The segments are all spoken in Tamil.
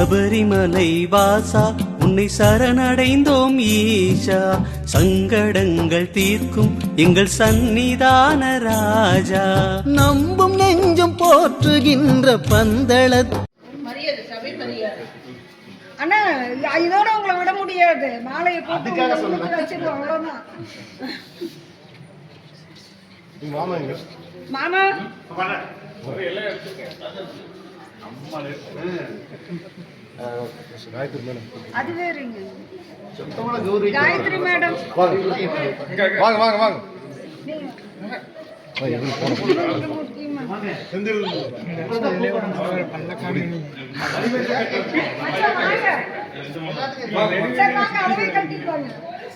சபரிமலை வாசா உன்னை சரணடைந்தோம் ஈஷா. சங்கடங்கள் தீர்க்கும் எங்கள் சந்நிதான ராஜா. நம்பும் நெஞ்சம் போற்றுகின்ற பந்தளத் மரியாதை சபை மரியாதை. அண்ணா இதோட உங்களை விட முடியாது. மாலையை போட்டு உங்களை உள்ளுக்குள்ள வச்சிருவோம் அவ்வளவுதான் மாமா அது வேறுங்க. காயத்ரி மேடம். வாங்க. வாங்க வாங்க முக்கியமா.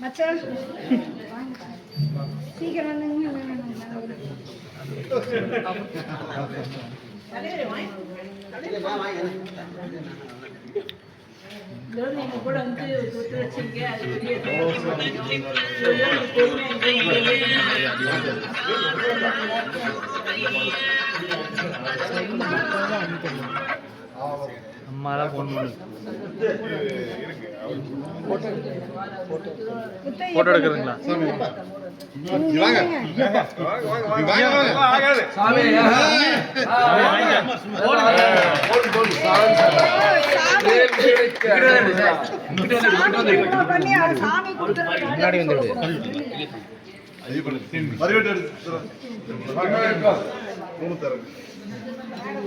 மச்சான். வாங்க. சீக்கிரம் கூட வந்து வச்சீங்க அது பெரிய இதோ உங்களுக்கு பெருமை அம்மா தான் ஃபோன் பண்ணு ஃபோட்டோ எடுக்கிறதுங்களா முன்னாடி எடுத்து மூணு தரேன்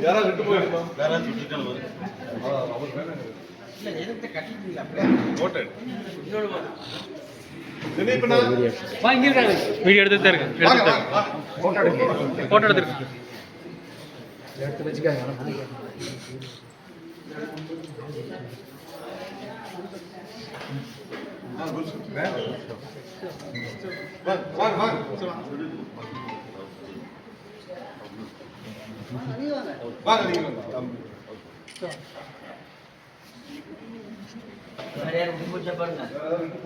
யாராவது விட்டு போயிருப்பா வேற வீடியோ எடுத்து தான் இருக்கு எடுத்து தான் இருக்கு. எடுத்துருக்கு வாங்க வாங்க வாங்க நீங்க வாங்க. யாராவது விட்டு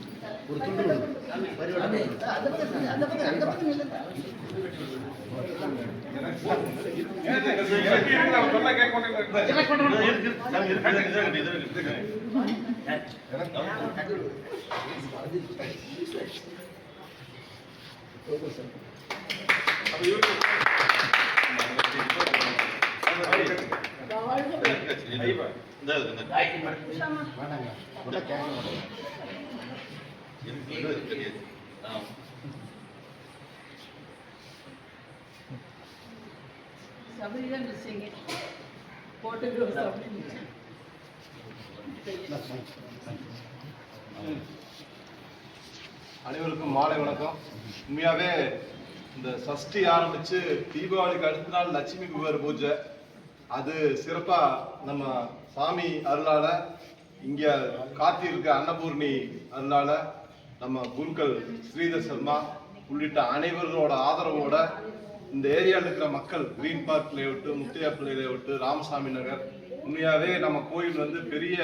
காயத்ரி மேடம் டபுள் டபுள் இருங்க இருங்க ஒரு நிமிஷம் சபரி தான் மிஸ்ஸிங்க. போட்டுக்கிறோம் சபரி. அனைவருக்கும் மாலை வணக்கம். உண்மையாவே இந்த சஷ்டி ஆரம்பிச்சு தீபாவளிக்கு அடுத்த நாள் லட்சுமி குபேர் பூஜை. அது சிறப்பா நம்ம சாமி அருளால இங்க காத்திருக்க அன்னபூர்ணி அருளால நம்ம குருக்கள் ஸ்ரீதர் சர்மா உள்ளிட்ட அனைவர்களோட ஆதரவோட இந்த ஏரியாவில் இருக்கிற மக்கள் கிரீன் பார்க் லேஅவுட்டு முத்தையா பிள்ளை லேஅவுட்டு ராமசாமி நகர் உண்மையாகவே நம்ம கோயில் வந்து பெரிய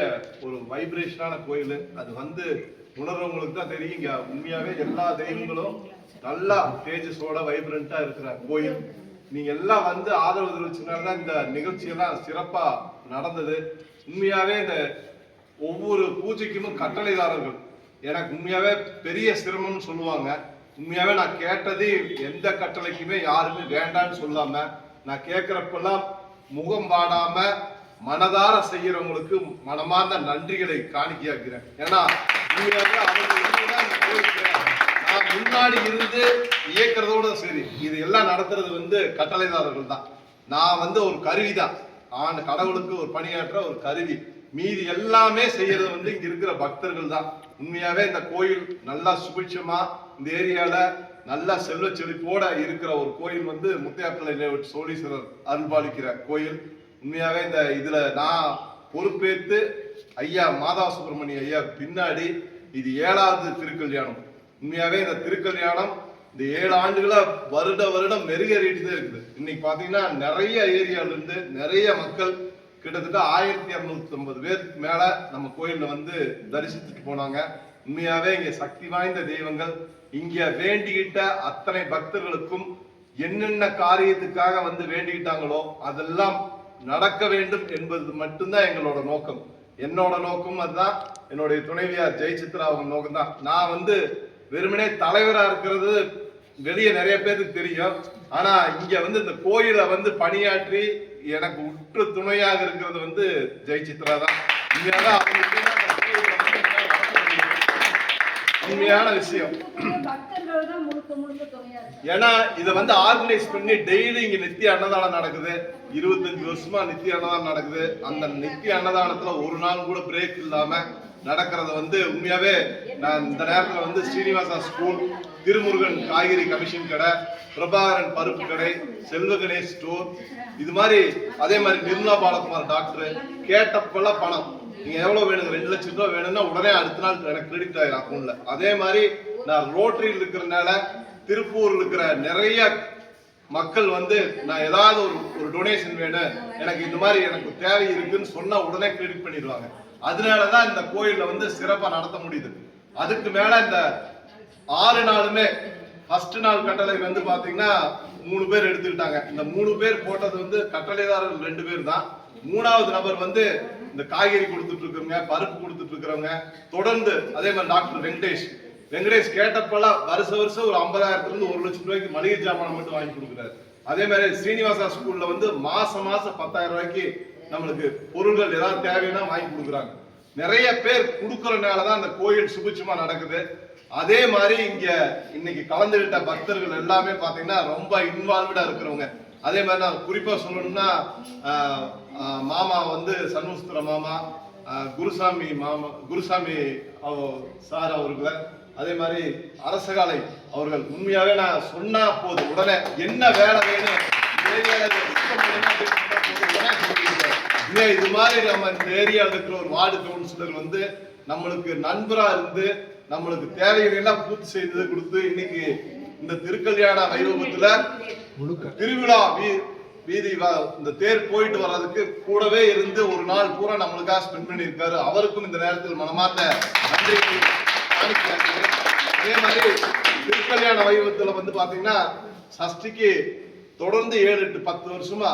ஒரு வைப்ரேஷனான கோயில். அது வந்து உணர்றவங்களுக்கு தான் தெரியும். இங்கே உண்மையாகவே எல்லா தெய்வங்களும் நல்லா தேஜஸோட வைப்ரண்ட்டாக இருக்கிற கோயில். நீங்கள் எல்லாம் வந்து ஆதரவு தெரிவிச்சதுனால தான் இந்த நிகழ்ச்சியெல்லாம் சிறப்பாக நடந்தது. உண்மையாகவே இந்த ஒவ்வொரு பூஜைக்கும் கட்டளைதாரர்கள் எனக்கு உண்மையாவே பெரிய சிரமம்னு சொல்லுவாங்க. உண்மையாவே நான் கேட்டது எந்த கட்டளைக்குமே யாருமே வேண்டான்னு சொல்லாம நான் கேட்குறப்பெல்லாம் முகம் வாடாம மனதார செய்யறவங்களுக்கு மனமார்ந்த நன்றிகளை காணிக்கையாக்கிறேன் ஏன்னா உண்மையாவே அவங்க நான் முன்னாடி இருந்து இயக்கிறதோட சரி இது எல்லாம் நடத்துறது வந்து கட்டளைதாரர்கள் தான். நான் வந்து ஒரு கருவி தான். ஆண்டு கடவுளுக்கு ஒரு பணியாற்ற ஒரு கருவி. மீதி எல்லாமே செய்யறது வந்து இங்க இருக்கிற பக்தர்கள் தான். உண்மையாகவே இந்த கோயில் நல்லா சுபிட்சமா இந்த ஏரியாவில் நல்லா செல்வ செழிப்போட இருக்கிற ஒரு கோயில் வந்து முத்தையாப்பிள்ளை சோழீஸ்வரர் அருள்பாலிக்கிற கோயில். உண்மையாகவே இந்த இதில் நான் பொறுப்பேற்று ஐயா மாதா சுப்பிரமணிய ஐயா பின்னாடி இது ஏழாவது திருக்கல்யாணம். உண்மையாகவே இந்த திருக்கல்யாணம் இந்த ஏழு ஆண்டுகளா வருட வருடம் மெருகேறிட்டு தான் இருக்குது. இன்னைக்கு பார்த்தீங்கன்னா நிறைய ஏரியாவிலேருந்து நிறைய மக்கள் கிட்டத்தட்ட ஆயிரத்தி இரநூத்தி ஐம்பது பேருக்கு மேல நம்ம கோயில்ல வந்து தரிசித்துட்டு போனாங்க. உண்மையாவே இங்க சக்தி வாய்ந்த தெய்வங்கள். இங்க வேண்டிக்கிட்ட அத்தனை பக்தர்களுக்கும் என்னென்ன காரியத்துக்காக வந்து வேண்டிக்கிட்டாங்களோ அதெல்லாம் நடக்க வேண்டும் என்பது மட்டும்தான் எங்களோட நோக்கம். என்னோட நோக்கம் அதுதான். என்னுடைய துணைவியார் ஜெயசித்ரா அவங்க நோக்கம் தான் நான் வந்து வெறுமனே தலைவரா இருக்கிறது வெளியே நிறைய பேருக்கு தெரியும். ஆனா இங்க வந்து இந்த கோயிலை வந்து பணியாற்றி எனக்கு உற்று துணையாக இருக்கிறது வந்து தான். என்னால நடத்த முடியாது. உண்மையான விஷயம். தான் ஏன்னா இதை வந்து ஆர்கனைஸ் பண்ணி டெய்லி இங்க நித்திய அன்னதானம் நடக்குது. இருபத்தஞ்சு வருஷமா நித்திய அன்னதானம் நடக்குது. அந்த நித்திய அன்னதானத்துல ஒரு நாள் கூட பிரேக் இல்லாம நடக்கிறத வந்து உண்மையாவே நான் இந்த நேரத்துல வந்து ஸ்ரீனிவாசா ஸ்கூல் திருமுருகன் காய்கறி கமிஷன் கடை பிரபாகரன் பருப்பு கடை செல்வ கணேஷ் ஸ்டோர் இது மாதிரி அதே மாதிரி நிர்மலா பாலகுமார் டாக்டர் கேட்டப்பெல்லாம் பணம். நீங்க எவ்வளவு வேணுங்க? ரெண்டு லட்சம் ரூபாய் வேணும்னா உடனே அடுத்த நாள் எனக்கு கிரெடிட் ஆயிரும் அக்கௌண்ட்ல அதே மாதிரி நான் ரோட்டரியில் இருக்கிறனால திருப்பூரில் இருக்கிற நிறைய மக்கள் வந்து நான் ஏதாவது ஒரு ஒரு டொனேஷன் வேணும். எனக்கு இந்த மாதிரி எனக்கு தேவை இருக்குன்னு சொன்னா உடனே கிரெடிட் பண்ணிடுவாங்க. அதனாலதான் இந்த கோயில்ல வந்து சிறப்பா நடத்த முடியுது. அதுக்கு மேல இந்த ஆறு நாளுமே ஃபர்ஸ்ட் நாள் கட்டளை வந்து பாத்தீங்கன்னா மூணு பேர் எடுத்துக்கிட்டாங்க. இந்த மூணு பேர் போட்டது வந்து கட்டளைதாரர்கள் ரெண்டு பேர் தான். மூணாவது நபர் வந்து இந்த காய்கறி கொடுத்துட்டு இருக்கிறவங்க பருப்பு கொடுத்துட்டு இருக்கிறவங்க தொடர்ந்து அதே மாதிரி டாக்டர் வெங்கடேஷ். வெங்கடேஷ் கேட்டப்பெல்லாம் வருஷ வருஷம் ஒரு ஐம்பதாயிரத்துல இருந்து ஒரு லட்சம் ரூபாய்க்கு மளிகை ஜாமான் மட்டும் வாங்கி கொடுக்குறாரு. அதே மாதிரி ஸ்ரீனிவாசா ஸ்கூல்ல வந்து மாசம் மாசம் பத்தாயிரம் ரூபாய்க்கு நம்மளுக்கு பொருள்கள் ஏதாவது தேவைன்னா வாங்கி கொடுக்குறாங்க. நிறைய பேர் கொடுக்கறனால தான் அந்த கோயில் சுபிட்சமா நடக்குது. அதே மாதிரி இங்க இன்னைக்கு கலந்துகிட்ட பக்தர்கள் எல்லாமே பாத்தீங்கன்னா ரொம்ப இன்வால்வ்டா இருக்கிறவங்க. அதே மாதிரி நான் குறிப்பா சொல்லணும்னா மாமா வந்து சண்முஸ்துர மாமா குருசாமி மாமா குருசாமி சார் அவர்களை அதே மாதிரி அரசகாலை அவர்கள். உண்மையாவே நான் சொன்னா போதும். உடனே என்ன வேலை வேணும் ஏரியால இதை மாதிரி நம்ம இந்த ஏரியாவில் இருக்கிற ஒரு வார்டு கவுன்சிலர் வந்து நம்மளுக்கு நண்பரா இருந்து நம்மளுக்கு தேவைகளை எல்லாம் பூர்த்தி செய்து கொடுத்து இன்னைக்கு இந்த திருக்கல்யாண வைபவத்துல திருவிழா வீ- வீதி இந்த தேர் போயிட்டு வர்றதுக்கு கூடவே இருந்து ஒரு நாள் பூரா நம்மளுக்காக ஸ்பெண்ட் பண்ணியிருக்காரு. அவருக்கும் இந்த நேரத்தில் மனமார்ந்த நன்றி அதே மாதிரி திருக்கல்யாண வைபவத்துல வந்து பாத்தீங்கன்னா சஷ்டிக்கு தொடர்ந்து ஏழு எட்டு பத்து வருஷமா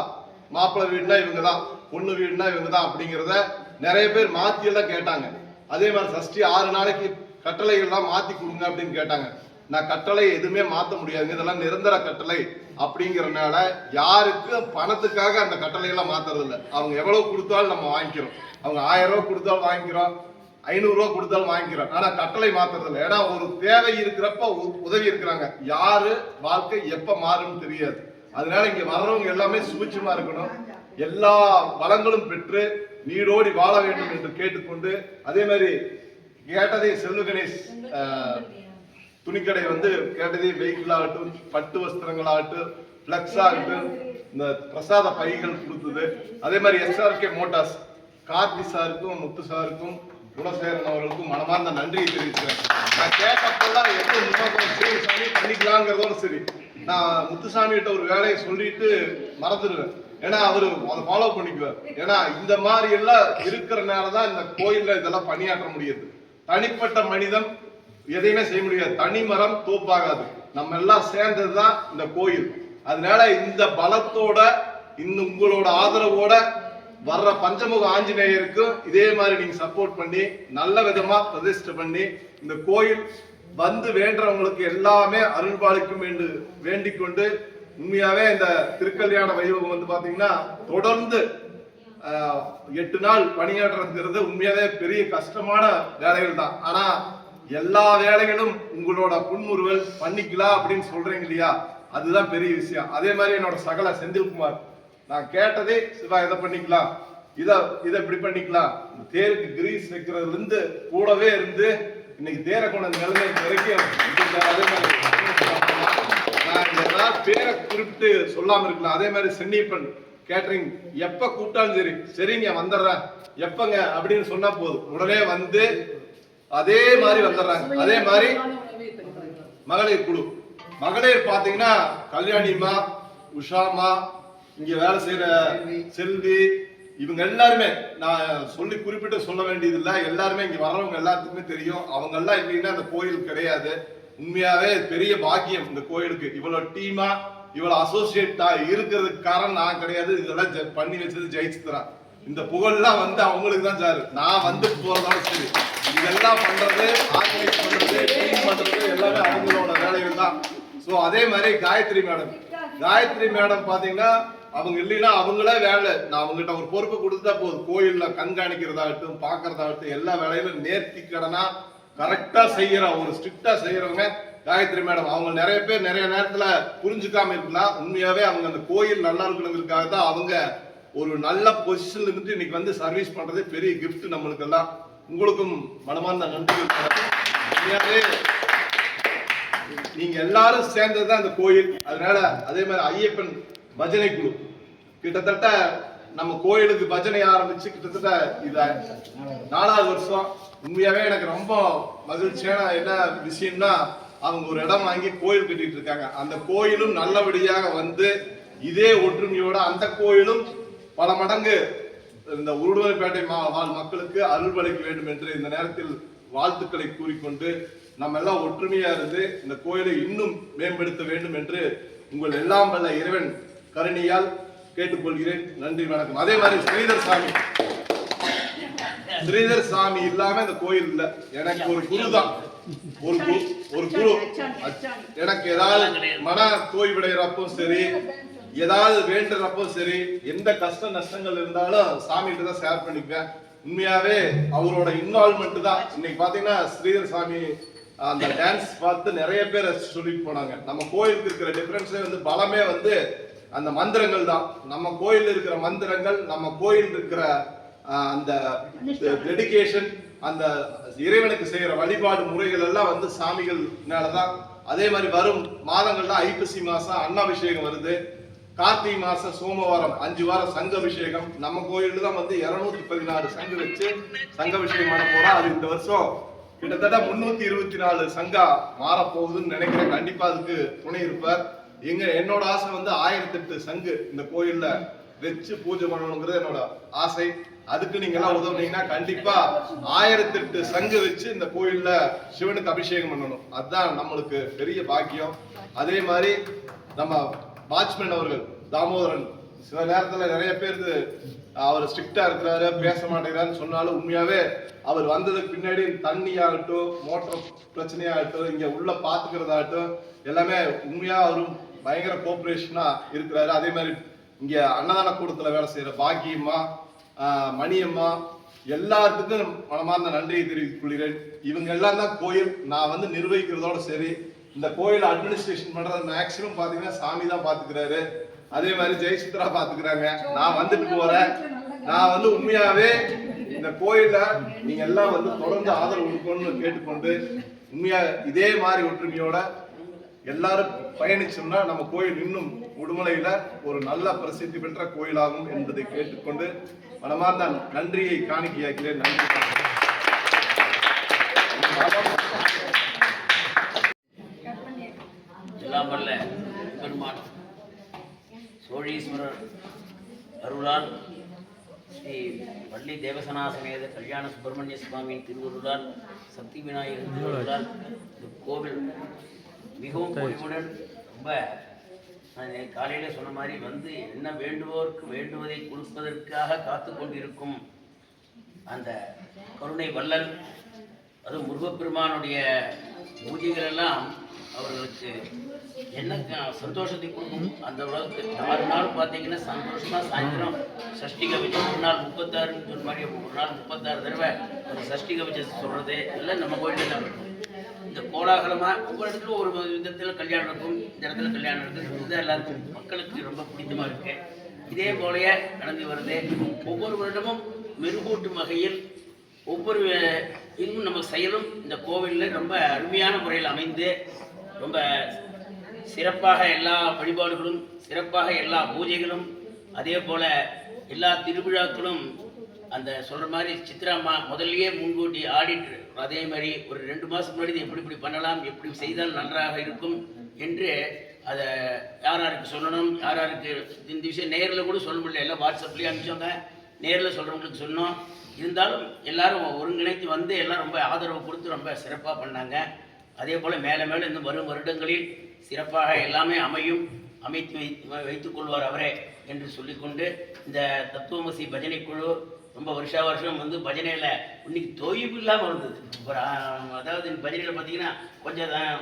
மாப்பிள்ளை வீடுனா இவங்க தான் பொண்ணு வீடுனா இவங்க தான் அப்படிங்கிறத நிறைய பேர் மாத்தி எல்லாம் கேட்டாங்க. அதே மாதிரி சஷ்டி ஆறு நாளைக்கு கட்டளைகள்லாம் மாத்தி கொடுங்க அப்படின்னு கேட்டாங்க. நான் கட்டளை எதுவுமே மாற்ற முடியாதுங்க. இதெல்லாம் நிரந்தர கட்டளை அப்படிங்கறதுனால யாருக்கும் பணத்துக்காக அந்த கட்டளையெல்லாம் மாத்துறது இல்லை அவங்க எவ்வளவு கொடுத்தாலும் நம்ம வாங்கிக்கிறோம். அவங்க ஆயிரம் ரூபா கொடுத்தாலும் வாங்கிக்கிறோம். ஐநூறு கொடுத்தாலும் வாங்கிக்கிறோம். ஆனா கட்டளை மாத்துறது இல்லை ஏன்னா ஒரு தேவை இருக்கிறப்ப உ- உதவி இருக்கிறாங்க. யாரு வாழ்க்கை எப்ப மாறும்னு தெரியாது. அதனால இங்க வர்றவங்க எல்லாமே சுபிட்சமா இருக்கணும். எல்லா வளங்களும் பெற்று நீடோடி வாழ வேண்டும் என்று கேட்டுக்கொண்டு அதே மாதிரி கேட்டதை செல்வ கணேஷ் துணிக்கடை வந்து கேட்டதே வெஹிக்கிள் ஆகட்டும் பட்டு வஸ்திரங்கள் ஆகட்டும் பிளக்ஸ் ஆகட்டும் இந்த பிரசாத பைகள் கொடுத்தது. அதே மாதிரி எஸ்ஆர்கே மோட்டார்ஸ் கார்த்தி சாருக்கும் முத்து சாருக்கும் குணசேரன் அவர்களுக்கும் மனமார்ந்த நன்றியை தெரிவிக்கிறேன் நான் கேட்டப்பெல்லாம் எப்போ முன்னோக்கம் சரி சாமி பண்ணிக்கலாங்கிறதோட சரி. நான் முத்துசாமி கிட்ட ஒரு வேலையை சொல்லிட்டு மறந்துடுவேன். ஏன்னா அவரு அதை ஃபாலோ பண்ணிக்குவார். ஏன்னா இந்த மாதிரி எல்லாம் இருக்கிறனால தான் இந்த கோயில்ல இதெல்லாம் பணியாற்ற முடியுது. தனிப்பட்ட மனிதன் எதையுமே செய்ய முடியாது. தனி மரம் தோப்பாகாது. நம்ம எல்லாம் சேர்ந்தது தான் இந்த கோயில். அதனால இந்த பலத்தோட இந்த உங்களோட ஆதரவோட வர்ற பஞ்சமுக ஆஞ்சநேயருக்கும் இதே மாதிரி நீங்க சப்போர்ட் பண்ணி நல்ல விதமா பிரதிஷ்டை பண்ணி இந்த கோயில் வந்து வேண்டவங்களுக்கு எல்லாமே அருள்பாலிக்கும் என்று வேண்டிக் கொண்டு உண்மையாவே இந்த திருக்கல்யாண வைபவம் வந்து பாத்தீங்கன்னா தொடர்ந்து எட்டு நாள் பணியாற்றுறதுங்கிறது உண்மையாவே பெரிய கஷ்டமான வேலைகள் தான். ஆனா எல்லா வேலைகளும் உங்களோட புன்முறுவல் பண்ணிக்கலாம் அப்படின்னு சொல்றீங்க இல்லையா? அதுதான் பெரிய விஷயம். அதே மாதிரி என்னோட சகல செந்தில்குமார் நான் கேட்டதே சிவா இதை பண்ணிக்கலாம். இதை இதை இப்படி பண்ணிக்கலாம். இந்த தேருக்கு கிரீஸ் வைக்கிறதுல இருந்து கூடவே இருந்து இன்னைக்கு தேரை கொண்ட நிலைமை வரைக்கும் அதே மாதிரி நான் ஏதாவது பேரை குறிப்பிட்டு சொல்லாம இருக்கலாம். அதே மாதிரி சென்னிப்பன் கேட்டரிங் எப்ப கூப்பிட்டாலும் சரி சரிங்க வந்துடுறேன். எப்பங்க? அப்படின்னு சொன்னா போதும். உடனே வந்து அதே மாதிரி வந்துடுறாங்க. அதே மாதிரி மகளிர் குழு. மகளிர் பாத்தீங்கன்னா கல்யாணிமா உஷாமா இங்க வேலை செய்யற செல்வி இவங்க எல்லாருமே நான் சொல்லி குறிப்பிட்டு சொல்ல வேண்டியது எல்லாருமே இங்க வர்றவங்க எல்லாத்துக்குமே தெரியும். அவங்க எல்லாம் இல்லைன்னா அந்த கோயில் கிடையாது. உண்மையாவே பெரிய பாக்கியம் இந்த கோயிலுக்கு. இவ்வளவு டீமா இவ்வளவு அசோசியேட்டா இருக்கிறதுக்கு காரணம் நான் கிடையாது. இதெல்லாம் ஜெ- பண்ணி வச்சது ஜெயிச்சுத்தான் இந்த புகழ்லாம் வந்து அவங்களுக்கு தான் சார். நான் வந்து போறதாலும் சரி. இதெல்லாம் பண்றது ஆர்கனைஸ் பண்றது டீம் பண்றது எல்லாமே அவங்களோட வேலைகள் தான். ஸோ அதே மாதிரி காயத்ரி மேடம். காயத்ரி மேடம் பாத்தீங்கன்னா அவங்க இல்லைன்னா அவங்களே வேலை. நான் அவங்ககிட்ட ஒரு பொறுப்பு கொடுத்தா போதும். கோயில்ல கண்காணிக்கிறதாகட்டும் பாக்குறதாகட்டும் எல்லா வேலையிலும் நேர்த்தி கடனா கரெக்டா செய்யற ஒரு ஸ்ட்ரிக்டா செய்யறவங்க காயத்ரி மேடம் அவங்க நிறைய பேர் நிறைய நேரத்துல புரிஞ்சுக்காம இருக்கலாம். உண்மையாவே அவங்க அந்த கோயில் நல்லா இருக்கணுங்கிறதுக்காக தான் அவங்க ஒரு நல்ல பொசிஷன்ல இருந்து இன்னைக்கு வந்து சர்வீஸ் பண்றதே பெரிய கிஃப்ட் நம்மளுக்கு எல்லாம் உங்களுக்கும் மனமார்ந்த நன்றிகள் உண்மையாகவே நீங்க எல்லாரும் சேர்ந்ததுதான் அந்த கோயில். அதனால அதே மாதிரி ஐயப்பன் பஜனை குழு. கிட்டத்தட்ட நம்ம கோயிலுக்கு பஜனை ஆரம்பிச்சு கிட்டத்தட்ட இத நாலாவது வருஷம். உண்மையாவே எனக்கு ரொம்ப மகிழ்ச்சியான என்ன விஷயம்னா அவங்க ஒரு இடம் வாங்கி கோயில் கட்டிட்டு இருக்காங்க. அந்த கோயிலும் நல்லபடியாக வந்து இதே ஒற்றுமையோட அந்த கோயிலும் பல மடங்கு இந்த உருடுவரைப்பேட்டை மா- வாழ் மக்களுக்கு அருள்வளிக்க வேண்டும் என்று இந்த நேரத்தில் வாழ்த்துக்களை கூறிக்கொண்டு நம்ம எல்லாம் ஒற்றுமையா இருந்து இந்த கோயிலை இன்னும் மேம்படுத்த வேண்டும் என்று உங்கள் எல்லாம் வல்ல இறைவன் கருணியால் கேட்டுக்கொள்கிறேன். நன்றி வணக்கம். அதே மாதிரி ஸ்ரீதர் சாமி. ஸ்ரீதர் சாமி இல்லாம இந்த கோயில் இல்ல. எனக்கு ஒரு குரு தான். ஒரு குரு ஒரு குரு. எனக்கு ஏதாவது மன தோய்வடைகிறப்போ சரி ஏதாவது வேண்டுறப்போ சரி எந்த கஷ்ட நஷ்டங்கள் இருந்தாலும் சாமிகிட்ட தான் ஷேர் பண்ணிப்பேன். உண்மையாவே அவரோட இன்வால்மெண்ட் தான். இன்னைக்கு பாத்தீங்கன்னா ஸ்ரீதர் சாமி அந்த டான்ஸ் பார்த்து நிறைய பேர் சொல்லிட்டு போனாங்க. நம்ம கோயிலுக்கு இருக்கிற டிஃபரன்ஸே வந்து பலமே வந்து அந்த மந்திரங்கள் தான். நம்ம கோயில் இருக்கிற மந்திரங்கள் நம்ம கோயில் இருக்கிற அந்த டெடிகேஷன் அந்த இறைவனுக்கு செய்யற வழிபாடு முறைகள் எல்லாம் வந்து சாமிகள்னால தான். அதே மாதிரி வரும் மாதங்கள்லாம் ஐப்பசி மாசம் அன்னாபிஷேகம் வருது. கார்த்திகை மாசம் சோமவாரம் அஞ்சு வாரம் சங்க அபிஷேகம் நம்ம கோயிலில் தான் வந்து இருநூத்தி பதினாறு சங்கு வச்சு சங்க அபிஷேகம் பண்ண போறோம். அது இந்த வருஷம் கிட்டத்தட்ட முன்னூத்தி இருபத்தி நாலு சங்கா மாறப்போகுதுன்னு நினைக்கிறேன். கண்டிப்பா அதுக்கு துணை இருப்பார். எங்க என்னோட ஆசை வந்து ஆயிரத்தி எட்டு சங்கு இந்த கோயில்ல வச்சு பூஜை பண்ணணுங்கிறது என்னோட ஆசை. அதுக்கு நீங்க எல்லாம் உதவுனீங்கன்னா கண்டிப்பா ஆயிரத்தி எட்டு சங்கு வச்சு இந்த கோயில்ல சிவனுக்கு அபிஷேகம் பண்ணணும். அதுதான் நம்மளுக்கு பெரிய பாக்கியம். அதே மாதிரி நம்ம வாட்ச்மேன் அவர்கள் தாமோதரன் சில நேரத்துல நிறைய பேர் அவர் ஸ்ட்ரிக்டா இருக்கிறாரு பேச மாட்டேங்கிறாருன்னு சொன்னாலும் உண்மையாவே அவர் வந்ததுக்கு பின்னாடி தண்ணி ஆகட்டும் மோட்டர் பிரச்சனையாகட்டும் இங்க உள்ள பாத்துக்கிறதாகட்டும் எல்லாமே உண்மையா அவரும் பயங்கர கோஆப்ரேஷனா இருக்கிறாரு. அதே மாதிரி இங்க அன்னதான கூடத்துல வேலை செய்யற பாக்கியம்மா மணியம்மா எல்லாத்துக்கும் மனமார்ந்த நன்றியை தெரிவித்துக் கொள்கிறேன். இவங்க எல்லாம் தான் கோயில். நான் வந்து நிர்வகிக்கிறதோட சரி இந்த கோயில் அட்மினிஸ்ட்ரேஷன் பண்றது மேக்சிமம் பாத்தீங்கன்னா சாமி தான் பாத்துக்கிறாரு. அதே மாதிரி ஜெயசித்ரா பாத்துக்கிறாங்க. நான் வந்துட்டு போறேன். நான் வந்து உண்மையாவே இந்த கோயில நீங்க எல்லாம் வந்து தொடர்ந்து ஆதரவு கொடுக்கணும்னு கேட்டுக்கொண்டு உண்மையா இதே மாதிரி ஒற்றுமையோட எல்லாரும் பயணிச்சோம்னா நம்ம கோயில் இன்னும் உடுமலையில ஒரு நல்ல பிரசித்தி பெற்ற கோயிலாகும் என்பதை கேட்டுக்கொண்டு மனமார்ந்த நன்றியை காணிக்கையாக்கிறேன். நன்றி. எல்லாம் சோழீஸ்வரர் அருளால் ஸ்ரீ பள்ளி தேவசனா சமேத கல்யாண சுப்பிரமணிய சுவாமியின் திருவருளால் சக்தி விநாயகர் திருவருளால் இந்த கோவில் மிகவும் பொலிவுடன் ரொம்ப காலையில் சொன்ன மாதிரி வந்து என்ன வேண்டுவோருக்கு வேண்டுவதை கொடுப்பதற்காக காத்து கொண்டிருக்கும் அந்த கருணை வள்ளல் அதுவும் முருகப்பெருமானுடைய பூஜைகள் எல்லாம் அவர்களுக்கு என்ன சந்தோஷத்தை கொடுக்கும்? அந்த உலகத்துக்கு ஆறு நாள் பார்த்தீங்கன்னா சந்தோஷமா சாயந்தரம் சஷ்டி கவிச்சம் ஒரு நாள் முப்பத்தாறுன்னு சொன்ன மாதிரி ஒரு நாள் முப்பத்தாறு தடவை அந்த சஷ்டி கவிச்சம் சொல்றது எல்லாம் நம்ம கோயிலில் தான் இருக்கும் இந்த கோலாகலமாக ஒவ்வொரு இடத்துல ஒரு விதத்தில் கல்யாணம் இருக்கும் இந்த இடத்துல கல்யாணம் இருக்குது இதுதான் எல்லாருக்கும் மக்களுக்கு ரொம்ப பிடித்தமாக இருக்கு. இதே போலயே நடந்து வருது. ஒவ்வொரு வருடமும் மெருகூட்டும் வகையில் ஒவ்வொரு இன்னும் நம்ம செயலும் இந்த கோவிலில் ரொம்ப அருமையான முறையில் அமைந்து ரொம்ப சிறப்பாக எல்லா வழிபாடுகளும் சிறப்பாக எல்லா பூஜைகளும் அதே போல எல்லா திருவிழாக்களும் அந்த சொல்ற மாதிரி சித்ராம்மா முதல்லயே முன்கூட்டி ஆடிட்டு அதே மாதிரி ஒரு ரெண்டு மாதம் முன்னாடி எப்படி இப்படி பண்ணலாம் எப்படி செய்தால் நன்றாக இருக்கும் என்று அதை யார் யாருக்கு சொல்லணும்? யார் யாருக்கு இந்த விஷயம் நேரில் கூட சொல்ல முடியல. எல்லாம் வாட்ஸ்அப்லேயே அனுப்பிச்சோங்க. நேரில் சொல்கிறவங்களுக்கு சொன்னோம். இருந்தாலும் எல்லாரும் ஒருங்கிணைத்து வந்து எல்லாம் ரொம்ப ஆதரவு கொடுத்து ரொம்ப சிறப்பாக பண்ணாங்க. அதே போல் மேலே மேலே இன்னும் வரும் வருடங்களில் சிறப்பாக எல்லாமே அமையும். அமைத்து வைத்து வைத்துக்கொள்வார் அவரே என்று சொல்லிக்கொண்டு இந்த தத்துவமசி பஜனை குழு ரொம்ப வருஷா வருஷம் வந்து பஜனையில் இன்னைக்கு தொய்வு இல்லாமல் இருந்தது ஒரு அதாவது பஜனையில் பார்த்தீங்கன்னா கொஞ்சம் தான்,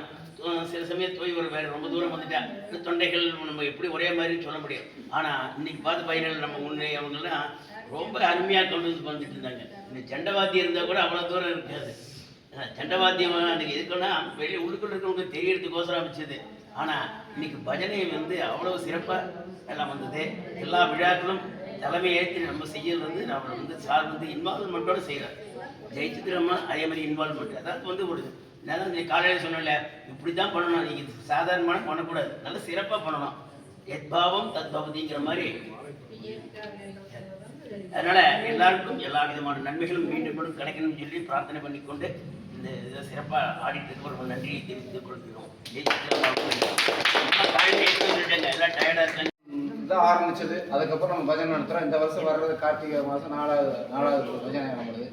சில சமயம் தொய்வு வர வேறு ரொம்ப தூரம் வந்துட்டா தொண்டைகள் நம்ம எப்படி ஒரே மாதிரி சொல்ல முடியும். ஆனால் இன்னைக்கு பார்த்து பஜனையில் நம்ம முன்னே அவங்கெல்லாம் ரொம்ப அருமையாக கொண்டு வந்து வந்துட்டு இருந்தாங்க. இந்த சண்டவாத்தி இருந்தால் கூட அவ்வளோ தூரம் இருக்காது. அஹ் அன்றைக்கி எதுக்குன்னா வெளியே உள்ளுக்குள்ள இருக்கிறவங்க தெரியறதுக்கோசரம் அமைச்சது ஆனால் இன்னைக்கு பஜனை வந்து அவ்வளோ சிறப்பாக எல்லாம் வந்தது. எல்லா விழாக்களும் தலைமை ஏற்றி நம்ம செய்யறது வந்து நம்ம வந்து சார் வந்து இன்வால்மெண்ட்டோட செய்கிறார் ஜெயிச்சித்திரமா அதே மாதிரி இன்வால்மெண்ட் அதாவது வந்து ஒரு நான் காலையில் சொன்னல இப்படி தான் பண்ணணும். நீங்கள் சாதாரணமான பண்ணக்கூடாது. நல்ல சிறப்பாக பண்ணணும். எத்பாவம் தத்பவதிங்கிற மாதிரி. அதனால எல்லாருக்கும் எல்லா விதமான நன்மைகளும் மீண்டும் மீண்டும் கிடைக்கணும்னு சொல்லி பிரார்த்தனை பண்ணிக்கொண்டு இந்த இதை சிறப்பாக ஆடிட்டு ஒரு நன்றியை தெரிவித்துக் கொள்கிறோம். எல்லாம் டயர்டாக இருக்காங்க. தான் ஆரம்பிச்சது. அதுக்கப்புறம் நம்ம பஜனை நடத்துகிறோம் இந்த வருஷம் வர்றது கார்த்திகை மாதம் நாலாவது நாலாவது பஜனை நம்மளுது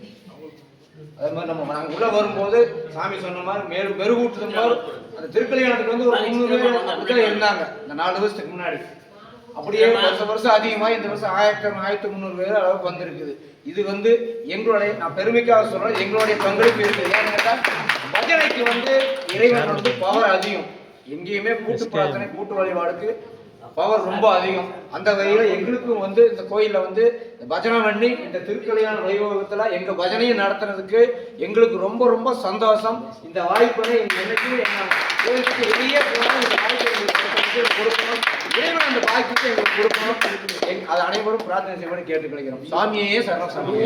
அதே மாதிரி நம்ம நாங்கள் உள்ளே வரும்போது சாமி சொன்ன மாதிரி மேலும் மெருகூட்டுறது போது அந்த திருக்கல்யாணத்துக்கு வந்து ஒரு முந்நூறு பேர் அப்படிதான் இருந்தாங்க. இந்த நாலு வருஷத்துக்கு முன்னாடி. அப்படியே வருஷம் வருஷம் அதிகமாக இந்த வருஷம் ஆயிரத்தி ஆயிரத்தி முந்நூறு பேர் அளவுக்கு வந்திருக்குது. இது வந்து எங்களுடைய நான் பெருமைக்காக சொல்றேன் எங்களுடைய பங்களிப்பு இருக்குது. ஏன்னு கேட்டால் பஜனைக்கு வந்து இறைவன் வந்து பவர் அதிகம். எங்கேயுமே கூட்டு பிரார்த்தனை கூட்டு வழிபாடுக்கு பவர் ரொம்ப அதிகம். அந்த வகையில் எங்களுக்கும் வந்து இந்த கோயிலில் வந்து இந்த பஜனை பண்ணி இந்த திருக்கல்யாண வைபவத்தில் எங்கள் பஜனையும் நடத்துறதுக்கு எங்களுக்கு ரொம்ப ரொம்ப சந்தோஷம். இந்த வாய்ப்பினை எங்கள் என்னைக்கு கோயிலுக்கு வெளியே போனால் இந்த வாய்ப்பை கொடுக்கணும். இறைவன் அந்த பாக்கியத்தை எங்களுக்கு கொடுக்கணும். எங் அது அனைவரும் பிரார்த்தனை செய்யணும்னு கேட்டுக்கொள்கிறோம். சாமியே சரணம் சாமி.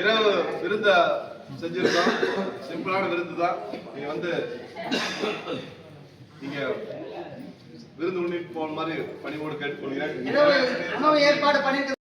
இரவு விருந்த செஞ்சிருக்கோம். சிம்பிளான விருந்து தான். நீங்க வந்து நீங்க விருந்து உண்ணிட்டு போன மாதிரி பணிவோடு கேட்டுக்கொள்கிறேன். உணவு ஏற்பாடு பண்ணிட்டு